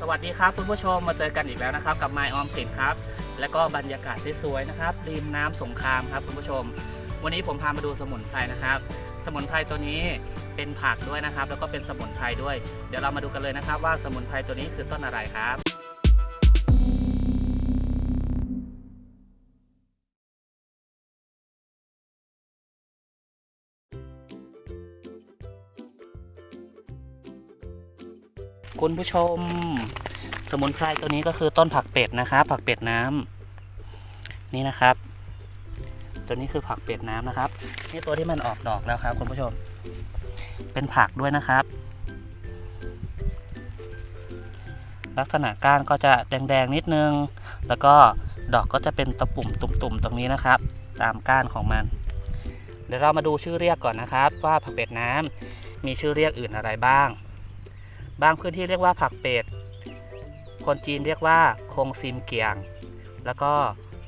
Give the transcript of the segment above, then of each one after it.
สวัสดีครับคุณผู้ชมมาเจอกันอีกแล้วนะครับ กับไมออมสินครับ และก็บรรยากาศสวยๆนะครับริมน้ำสงครามครับคุณผู้ชม วันนี้ผมพามาดูสมุนไพรนะครับ สมุนไพรตัวนี้เป็นผักด้วยนะครับ แล้วก็เป็นสมุนไพรด้วย เดี๋ยวเรามาดูกันเลยนะครับ ว่าสมุนไพรตัวนี้คือต้นอะไรครับ คุณผู้ชม สมุนไพรตัวนี้ก็คือต้นผักเป็ดนะครับ ผักเป็ดน้ำนี่นะครับ ตัวนี้คือผักเป็ดน้ำนะครับ นี่ตัวที่มันออกดอกแล้วครับ คุณผู้ชม เป็นผักด้วยนะครับ ลักษณะก้านก็จะแดงๆนิดนึง แล้วก็ดอกก็จะเป็นตะปุ่มตุ่มๆตรงนี้นะครับ ตามก้านของมัน เดี๋ยวเรามาดูชื่อเรียกก่อนนะครับ ว่าผักเป็ดน้ำมีชื่อเรียกอื่นอะไรบ้าง บางพื้นที่เรียกว่าผักเป็ด คนจีนเรียกว่าคงซินเกียง แล้วก็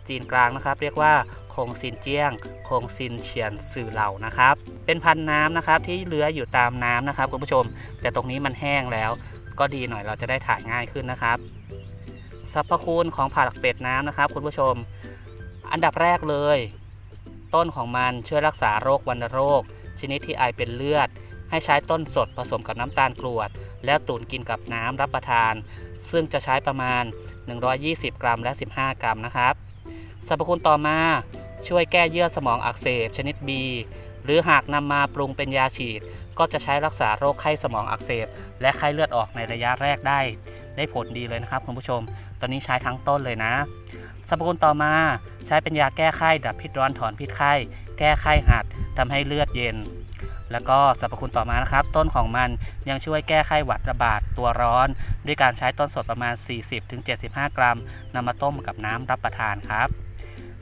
จีนกลางนะครับ เรียกว่าคงซินเจียงคงซินเฉียนสื่อเหล่านะครับ เป็นพันธุ์น้ำนะครับที่เลื้อยอยู่ตามน้ำนะครับคุณผู้ชม แต่ตรงนี้มันแห้งแล้ว ก็ดีหน่อยเราจะได้ถ่ายง่ายขึ้นนะครับสรรพคุณของผักเป็ดน้ำนะครับ คุณผู้ชม อันดับแรกเลย ต้นของมันช่วยรักษาโรควัณโรค ชนิดที่ไอเป็นเลือด ให้ใช้ต้นสดผสมกับน้ำตาลกรวด แล้วตุ๋นกินกับน้ำรับประทาน ซึ่งจะใช้ประมาณ 120 กรัมและ 15 กรัมนะครับสรรพคุณต่อมาช่วยแก้เยื่อสมองอักเสบชนิด B หรือหากนำมาปรุงเป็นยาฉีด ก็จะใช้รักษาโรคไข้สมองอักเสบ และไข้เลือดออกในระยะแรกได้ ได้ผลดีเลยนะครับคุณผู้ชม ตอนนี้ใช้ทั้งต้นเลยนะสรรพคุณต่อมาใช้เป็นยาแก้ไข้ดับพิษร้อนถอนพิษไข้ แก้ไข้หัดทำให้เลือดเย็น แล้วก็สรรพคุณต่อมานะครับ ต้นของมันยังช่วยแก้ไข้หวัดระบาดตัวร้อน ด้วยการใช้ต้นสดประมาณ 40-75 กรัมนำมาต้มกับน้ำรับประทานครับ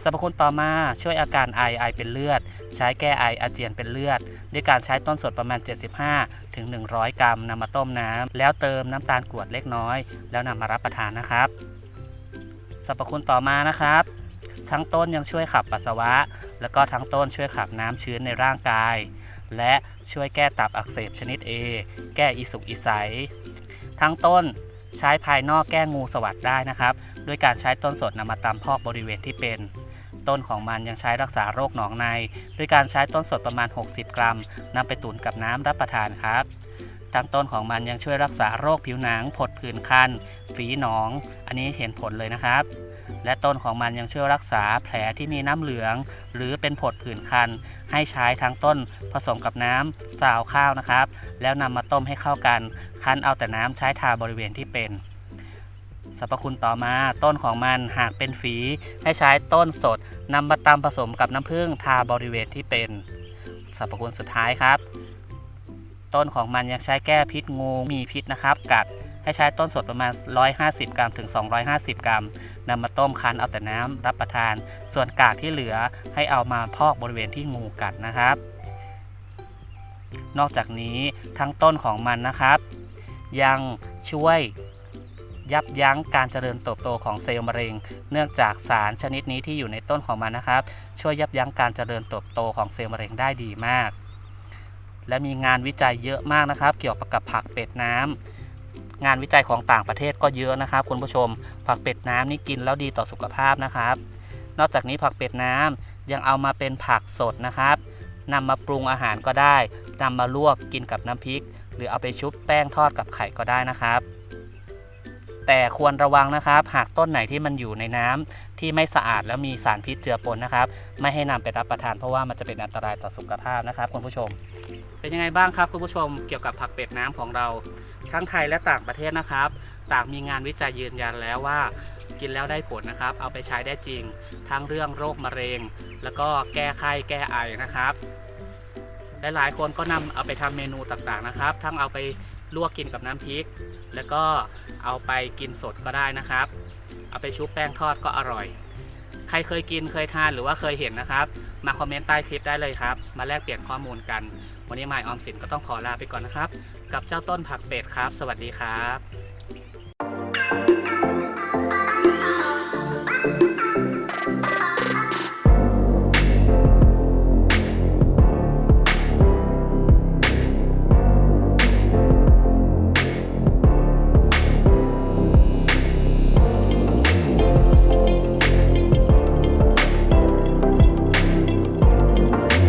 สรรพคุณต่อมาช่วยอาการไอไอเป็นเลือด ใช้แก้ไออาเจียนเป็นเลือด ด้วยการใช้ต้นสดประมาณ 75ถึง100 กรัมนำมาต้มน้ำแล้วเติมน้ำตาลกรวดเล็กน้อย แล้วนำมารับประทานนะครับสรรพคุณต่อมานะครับ ทั้งต้นยังช่วยขับปัสสาวะ แล้วก็ทั้งต้นช่วยขับน้ำชื้นในร่างกาย และช่วยแก้ตับอักเสบชนิด A แก้อีสุกอีใสทั้งต้นใช้ภายนอกแก้งูสวัสดได้นะครับ ด้วยการใช้ต้นสดนำมาตำพอกบริเวณที่เป็น ต้นของมันยังใช้รักษาโรคหนองใน ด้วยการใช้ต้นสดประมาณ 60 กรัมนำไปตุ๋นกับน้ำรับประทานครับทั้งต้นของมันยังช่วยรักษาโรคผิวหนังผดผื่นคัน ฝีหนอง อันนี้เห็นผลเลยนะครับ และต้นของมันยังช่วยรักษาแผลที่มีน้ำเหลือง หรือเป็นผดผื่นคัน ให้ใช้ทั้งต้นผสมกับน้ำสาวข้าวนะครับ แล้วนำมาต้มให้เข้ากัน คั้นเอาแต่น้ำใช้ทาบริเวณที่เป็นสรรพคุณต่อมาต้นของมันหากเป็นฝีให้ใช้ต้นสดนำมาตำผสมกับน้ำผึ้งทาบริเวณที่เป็นสรรพคุณสุดท้ายครับ ต้นของมันยังใช้แก้พิษงูมีพิษนะครับ กัด ให้ใช้ต้นสดประมาณ 150 กรัมถึง 250 กรัมนำมาต้มคั้นเอาแต่น้ำรับประทาน ส่วนกากที่เหลือให้เอามาพอกบริเวณที่งูกัดนะครับ นอกจากนี้ทั้งต้นของมันนะครับ ยังช่วยยับยั้งการเจริญเติบโตของเซลล์มะเร็ง เนื่องจากสารชนิดนี้ที่อยู่ในต้นของมันนะครับ ช่วยยับยั้งการเจริญเติบโตของเซลล์มะเร็งได้ดีมาก และมีงานวิจัยเยอะมากนะครับ เกี่ยวกับผักเป็ดน้ำ งานวิจัยของต่างประเทศก็เยอะนะครับ คุณผู้ชม ผักเป็ดน้ำนี่กินแล้วดีต่อสุขภาพนะครับ นอกจากนี้ผักเป็ดน้ำยังเอามาเป็นผักสดนะครับนำมาปรุงอาหารก็ได้นำมาลวกกินกับน้ำพริก หรือเอาไปชุบแป้งทอดกับไข่ก็ได้นะครับแต่ควรระวังนะครับ หากต้นไหนที่มันอยู่ในน้ำที่ไม่สะอาดแล้วมีสารพิษเจือปนนะครับ ไม่ให้นำไปรับประทานเพราะว่ามันจะเป็นอันตรายต่อสุขภาพนะครับคุณผู้ชม เป็นยังไงบ้างครับคุณผู้ชมเกี่ยวกับผักเป็ดน้ำของเรา ทั้งไทยและต่างประเทศนะครับ ต่างมีงานวิจัยยืนยันแล้วว่า กินแล้วได้ผลนะครับ เอาไปใช้ได้จริง ทั้งเรื่องโรคมะเร็ง แล้วก็แก้ไข้แก้ไอนะครับหลายๆคนก็นำเอาไปทำเมนูต่างๆนะครับ ทั้งเอาไปลวกกินกับน้ำพริก แล้วก็เอาไปกินสดก็ได้นะครับ เอาไปชุบแป้งทอดก็อร่อย ใครเคยกินเคยทานหรือว่าเคยเห็นนะครับ มาคอมเมนต์ใต้คลิปได้เลยครับ มาแลกเปลี่ยนข้อมูลกัน วันนี้หมายออมสินก็ต้องขอลาไปก่อนนะครับ กับเจ้าต้นผักเป็ดครับ สวัสดีครับ